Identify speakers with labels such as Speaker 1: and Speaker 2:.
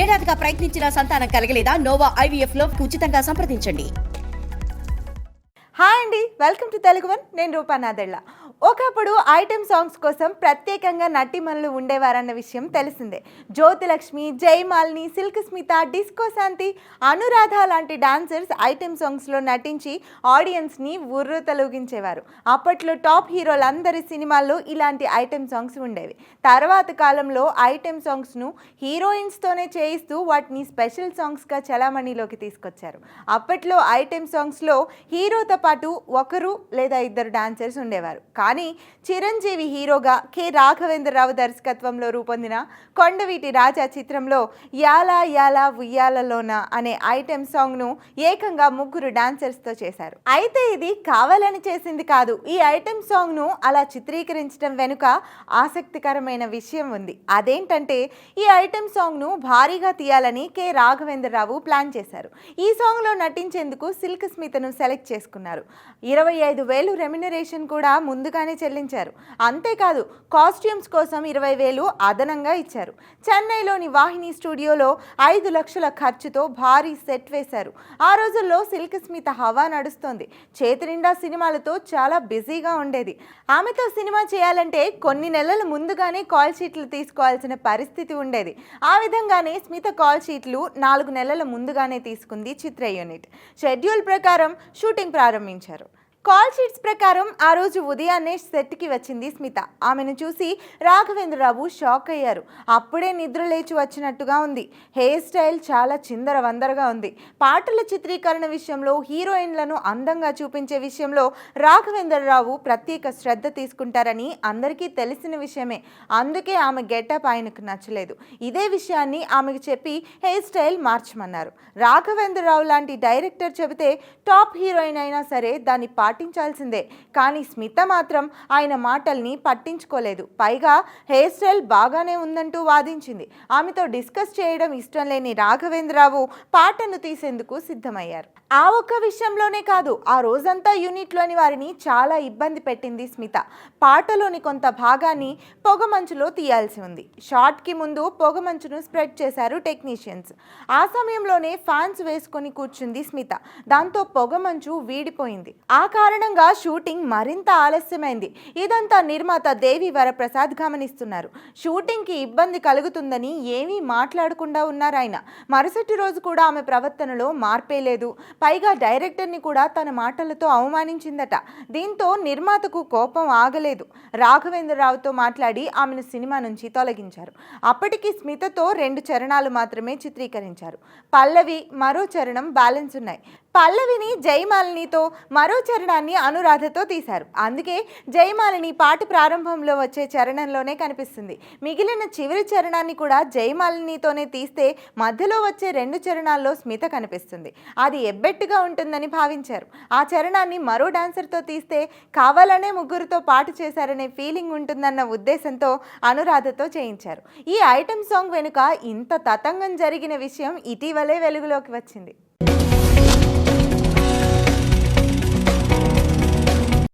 Speaker 1: ఏడాదిగా ప్రయత్నించిన సంతానం కలగలేదా నోవా ఐవీఎఫ్లో ఉచితంగా సంప్రదించండి.
Speaker 2: హాయ్ అండి వెల్కమ్ టు తెలుగు వన్. నేను రూపానాదెళ్ళ ఒకప్పుడు ఐటెం సాంగ్స్ కోసం ప్రత్యేకంగా నటిమణులు ఉండేవారన్న విషయం తెలిసిందే. జ్యోతిలక్ష్మి జయమాలిని సిల్క్ స్మిత డిస్కో శాంతి అనురాధ లాంటి డాన్సర్స్ ఐటెం సాంగ్స్లో నటించి ఆడియన్స్ని ఉర్రు తొలగించేవారు అప్పట్లో టాప్ హీరోలందరి సినిమాల్లో ఇలాంటి ఐటెం సాంగ్స్ ఉండేవి. తర్వాత కాలంలో ఐటెం సాంగ్స్ను హీరోయిన్స్తోనే చేయిస్తూ వాటిని స్పెషల్ సాంగ్స్గా చలామణిలోకి తీసుకొచ్చారు. అప్పట్లో ఐటెం సాంగ్స్లో హీరోతో పాటు ఒకరు లేదా ఇద్దరు డాన్సర్స్ ఉండేవారు. కానీ చిరంజీవి హీరోగా కె. రాఘవేంద్రరావు దర్శకత్వంలో రూపొందిన కొండవీటి రాజా చిత్రంలో యాలా యాలా ఉయ్యాలలోన అనే ఐటెం సాంగ్ను ఏకంగా ముగ్గురు డాన్సర్స్తో చేశారు. అయితే ఇది కావాలని చేసింది కాదు. ఈ ఐటెం సాంగ్ను అలా చిత్రీకరించడం వెనుక ఆసక్తికరమైన విషయం ఉంది. అదేంటంటే ఈ ఐటెం సాంగ్ను భారీగా తీయాలని కె. రాఘవేంద్రరావు ప్లాన్ చేశారు. ఈ సాంగ్లో నటించేందుకు సిల్క్ స్మితను సెలెక్ట్ చేసుకున్నారు. ఇరవై ఐదు వేలు రెమ్యునరేషన్ కూడా ముందుగానే చెల్లించారు. అంతేకాదు కాస్ట్యూమ్స్ కోసం ఇరవై వేలు అదనంగా ఇచ్చారు. చెన్నైలోని వాహిని స్టూడియోలో ఐదు లక్షల ఖర్చుతో భారీ సెట్ వేశారు. ఆ రోజుల్లో సిల్క్ స్మిత హవా నడుస్తోంది. చేతి నిండా సినిమాలతో చాలా బిజీగా ఉండేది. ఆమెతో సినిమా చేయాలంటే కొన్ని నెలల ముందుగానే కాల్ షీట్లు తీసుకోవాల్సిన పరిస్థితి ఉండేది. ఆ విధంగానే స్మిత కాల్ షీట్లు నాలుగు నెలల ముందుగానే తీసుకుంది చిత్ర యూనిట్. షెడ్యూల్ ప్రకారం షూటింగ్ ప్రారంభించారు. ప్రారంభించారు కాల్ షీట్స్ ప్రకారం ఆ రోజు ఉదయాన్నే సెట్కి వచ్చింది స్మిత. ఆమెను చూసి రాఘవేంద్రరావు షాక్ అయ్యారు. అప్పుడే నిద్ర లేచి వచ్చినట్టుగా ఉంది. హెయిర్ స్టైల్ చాలా చిందర వందరగా ఉంది. పాటల చిత్రీకరణ విషయంలో హీరోయిన్లను అందంగా చూపించే విషయంలో రాఘవేంద్రరావు ప్రత్యేక శ్రద్ధ తీసుకుంటారని అందరికీ తెలిసిన విషయమే. అందుకే ఆమె గెటప్ ఆయనకు నచ్చలేదు. ఇదే విషయాన్ని ఆమెకు చెప్పి హెయిర్ స్టైల్ మార్చమన్నారు. రాఘవేంద్రరావు లాంటి డైరెక్టర్ చెబితే టాప్ హీరోయిన్ అయినా సరే దాని పాట పాటించాల్సిందే. కానీ స్మిత మాత్రం ఆయన మాటల్ని పట్టించుకోలేదు. పైగా హెయిర్ స్టైల్ బాగానే ఉందంటూ వాదించింది. ఆమెతో డిస్కస్ చేయడం ఇష్టం లేని రాఘవేంద్రరావు పాటను తీసేందుకు సిద్ధమయ్యారు. ఆ ఒక్క విషయంలోనే కాదు ఆ రోజంతా యూనిట్లోని వారిని చాలా ఇబ్బంది పెట్టింది స్మిత. పాటలోని కొంత భాగాన్ని పొగమంచులో తీయాల్సి ఉంది. షార్ట్కి ముందు పొగమంచును స్ప్రెడ్ చేశారు టెక్నీషియన్స్. ఆ సమయంలోనే ఫ్యాన్స్ వేసుకొని కూర్చుంది స్మిత. దాంతో పొగమంచు వీడిపోయింది. ఆ కారణంగా షూటింగ్ మరింత ఆలస్యమైంది. ఇదంతా నిర్మాత దేవి వరప్రసాద్ గమనిస్తున్నారు. షూటింగ్కి ఇబ్బంది కలుగుతుందని ఏమీ మాట్లాడకుండా ఉన్నారు ఆయన. మరుసటి రోజు కూడా ఆమె ప్రవర్తనలో మార్పే లేదు. పైగా డైరెక్టర్ని కూడా తన మాటలతో అవమానించిందట. దీంతో నిర్మాతకు కోపం ఆగలేదు. రాఘవేంద్రరావుతో మాట్లాడి ఆమెను సినిమా నుంచి తొలగించారు. అప్పటికి స్మితతో రెండు చరణాలు మాత్రమే చిత్రీకరించారు. పల్లవి మరో చరణం బ్యాలెన్స్ ఉన్నాయి. పల్లవిని జయమాలినితో మరో చరణం చరణాన్ని అనురాధతో తీశారు. అందుకే జయమాలిని పాట ప్రారంభంలో వచ్చే చరణంలోనే కనిపిస్తుంది. మిగిలిన చివరి చరణాన్ని కూడా జయమాలినితోనే తీస్తే మధ్యలో వచ్చే రెండు చరణాల్లో స్మిత కనిపిస్తుంది. అది ఎబ్బెట్టుగా ఉంటుందని భావించారు. ఆ చరణాన్ని మరో డాన్సర్తో తీస్తే కావాలనే ముగ్గురితో పాటు చేశారనే ఫీలింగ్ ఉంటుందన్న ఉద్దేశంతో అనురాధతో చేయించారు. ఈ ఐటెం సాంగ్ వెనుక ఇంత తతంగం జరిగిన విషయం ఇటీవలే వెలుగులోకి వచ్చింది.